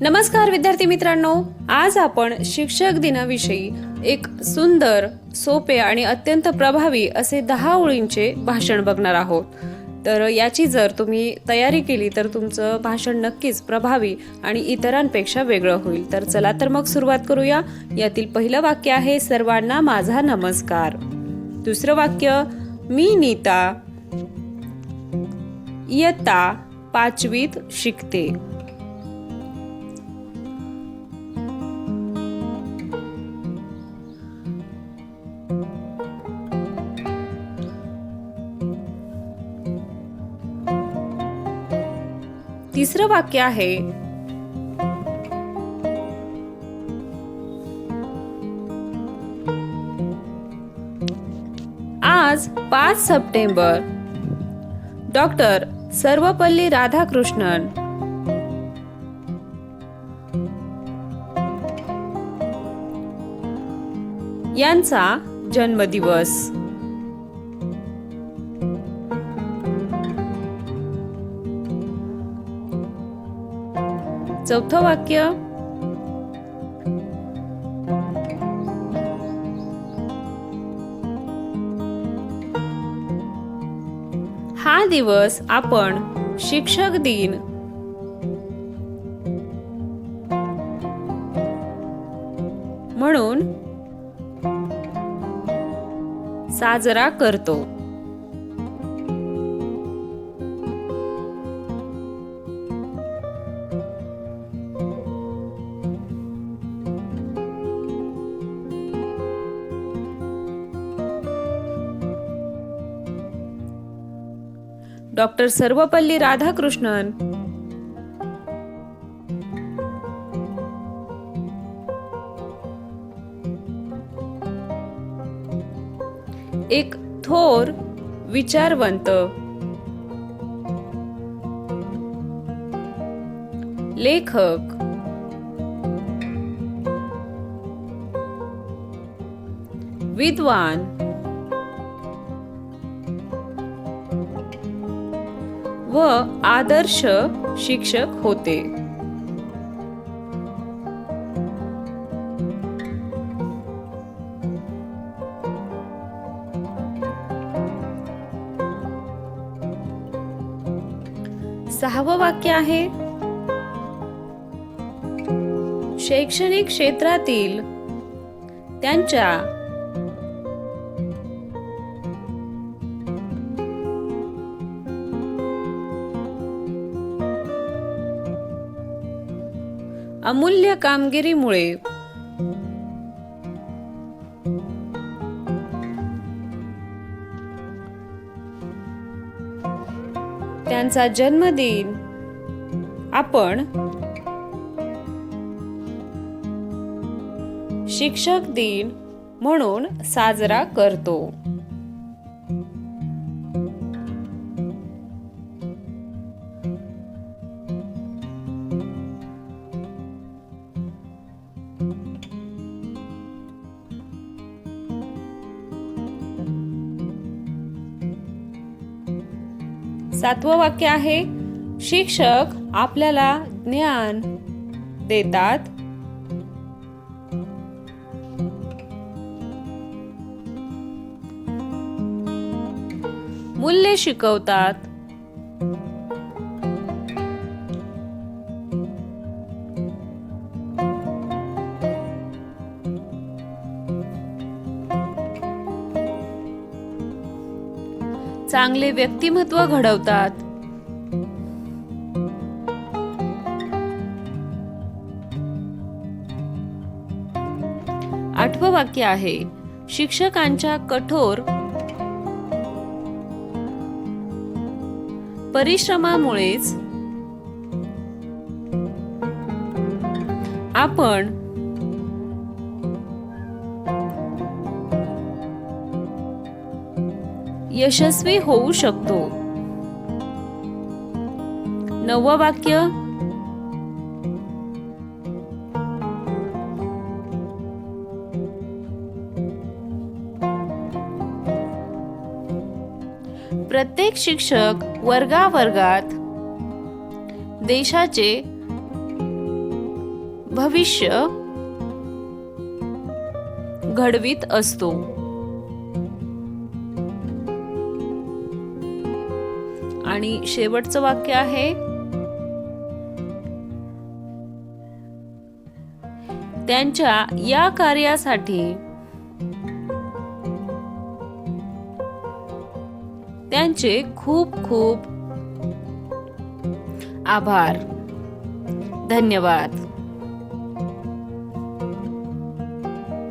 नमस्कार विद्यार्थी मित्रांनो आज आपण शिक्षक दिनाविषयी एक सुंदर सोपे आणि अत्यंत प्रभावी असे दहा ओळींचे भाषण बघणार आहोत. तर याची जर तुम्ही तयारी केली तर तुमचं भाषण नक्कीच प्रभावी आणि इतरांपेक्षा वेगळं होईल. तर चला तर मग सुरुवात करूया. यातील पहिलं वाक्य आहे सर्वांना माझा नमस्कार. दुसरं वाक्य मी नीता इयत्ता पाचवीत शिकते. तिसरं वाक्य आहे. आज पाच सप्टेंबर. डॉक्टर सर्वपल्ली राधाकृष्णन. यांचा जन्मदिवस. चौथं वाक्य. हा दिवस आपण शिक्षक दिन. म्हणून साजरा करतो. डॉक्टर सर्वपल्ली राधाकृष्णन. एक थोर विचारवंत. लेखक. विद्वान. व आदर्श शिक्षक होते. सहावं वाक्य आहे. शैक्षणिक क्षेत्रातील त्यांच्या अमूल्य कामगिरीमुळे. त्यांचा जन्मदिन. आपण शिक्षक दिन म्हणून साजरा करतो. सातवं वाक्य आहे शिक्षक आपल्याला ज्ञान देतात. मूल्य शिकवतात. चांगले व्यक्तिमत्व घडवतात. आठवं वाक्य आहे शिक्षकांच्या कठोर परिश्रमामुळेच आपण यशस्वी होऊ शकतो. नवं वाक्य. प्रत्येक शिक्षक वर्गावर्गात देशाचे भविष्य घडवीत असतो. आणि शेवटचं वाक्य आहे त्यांच्या या कार्यासाठी त्यांचे खूप खूप आभार. धन्यवाद.